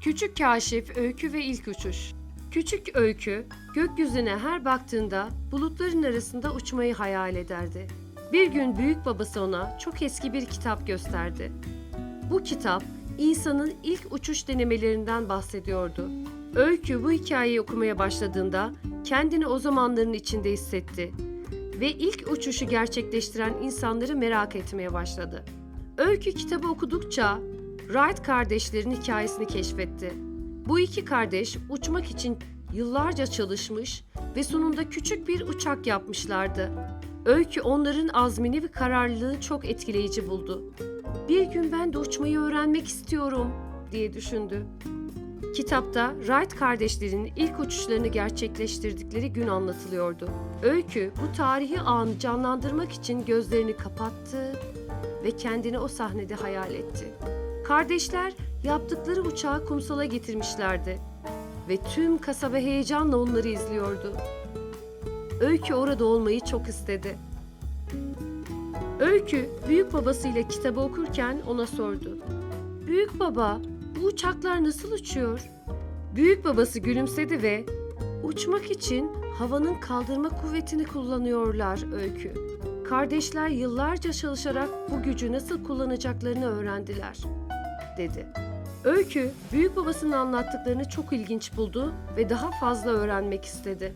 Küçük Kaşif, Öykü ve İlk Uçuş Küçük Öykü, gökyüzüne her baktığında bulutların arasında uçmayı hayal ederdi. Bir gün büyük babası ona çok eski bir kitap gösterdi. Bu kitap, insanın ilk uçuş denemelerinden bahsediyordu. Öykü bu hikayeyi okumaya başladığında kendini o zamanların içinde hissetti ve ilk uçuşu gerçekleştiren insanları merak etmeye başladı. Öykü kitabı okudukça Wright kardeşlerin hikayesini keşfetti. Bu iki kardeş uçmak için yıllarca çalışmış ve sonunda küçük bir uçak yapmışlardı. Öykü onların azmini ve kararlılığını çok etkileyici buldu. Bir gün ben de uçmayı öğrenmek istiyorum diye düşündü. Kitapta Wright kardeşlerin ilk uçuşlarını gerçekleştirdikleri gün anlatılıyordu. Öykü bu tarihi anı canlandırmak için gözlerini kapattı ve kendini o sahnede hayal etti. Kardeşler yaptıkları uçağı kumsala getirmişlerdi ve tüm kasaba heyecanla onları izliyordu. Öykü orada olmayı çok istedi. Öykü büyük babasıyla kitabı okurken ona sordu. Büyük baba, bu uçaklar nasıl uçuyor? Büyük babası gülümsedi ve uçmak için havanın kaldırma kuvvetini kullanıyorlar Öykü. Kardeşler yıllarca çalışarak bu gücü nasıl kullanacaklarını öğrendiler, dedi. Öykü, büyük babasının anlattıklarını çok ilginç buldu ve daha fazla öğrenmek istedi.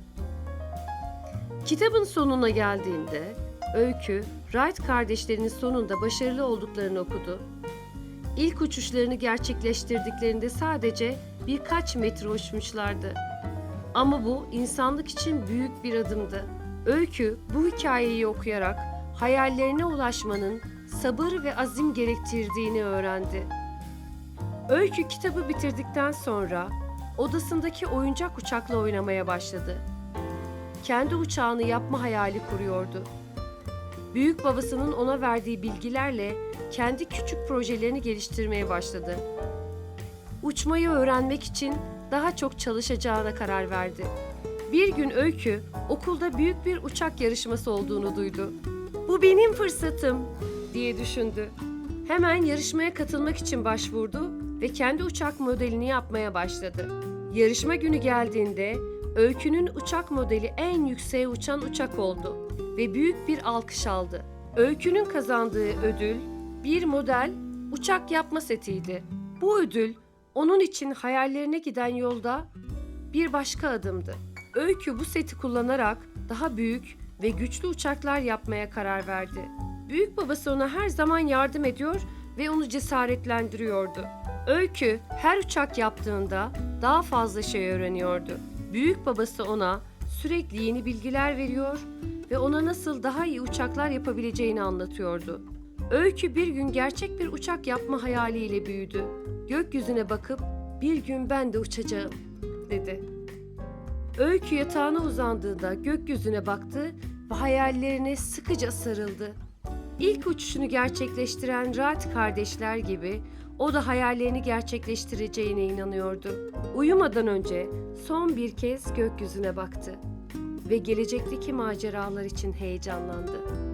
Kitabın sonuna geldiğinde Öykü, Wright kardeşlerinin sonunda başarılı olduklarını okudu. İlk uçuşlarını gerçekleştirdiklerinde sadece birkaç metre uçmuşlardı. Ama bu insanlık için büyük bir adımdı. Öykü bu hikayeyi okuyarak hayallerine ulaşmanın sabır ve azim gerektirdiğini öğrendi. Öykü kitabı bitirdikten sonra odasındaki oyuncak uçakla oynamaya başladı. Kendi uçağını yapma hayali kuruyordu. Büyük babasının ona verdiği bilgilerle kendi küçük projelerini geliştirmeye başladı. Uçmayı öğrenmek için daha çok çalışacağına karar verdi. Bir gün Öykü okulda büyük bir uçak yarışması olduğunu duydu. Bu benim fırsatım diye düşündü. Hemen yarışmaya katılmak için başvurdu ve kendi uçak modelini yapmaya başladı. Yarışma günü geldiğinde Öykü'nün uçak modeli en yükseğe uçan uçak oldu ve büyük bir alkış aldı. Öykü'nün kazandığı ödül bir model uçak yapma setiydi. Bu ödül onun için hayallerine giden yolda bir başka adımdı. Öykü bu seti kullanarak daha büyük ve güçlü uçaklar yapmaya karar verdi. Büyük babası ona her zaman yardım ediyor ve onu cesaretlendiriyordu. Öykü her uçak yaptığında daha fazla şey öğreniyordu. Büyük babası ona sürekli yeni bilgiler veriyor ve ona nasıl daha iyi uçaklar yapabileceğini anlatıyordu. Öykü bir gün gerçek bir uçak yapma hayaliyle büyüdü. Gökyüzüne bakıp bir gün ben de uçacağım dedi. Öykü yatağına uzandığında gökyüzüne baktı ve hayallerine sıkıca sarıldı. İlk uçuşunu gerçekleştiren Wright kardeşler gibi o da hayallerini gerçekleştireceğine inanıyordu. Uyumadan önce son bir kez gökyüzüne baktı ve gelecekteki maceralar için heyecanlandı.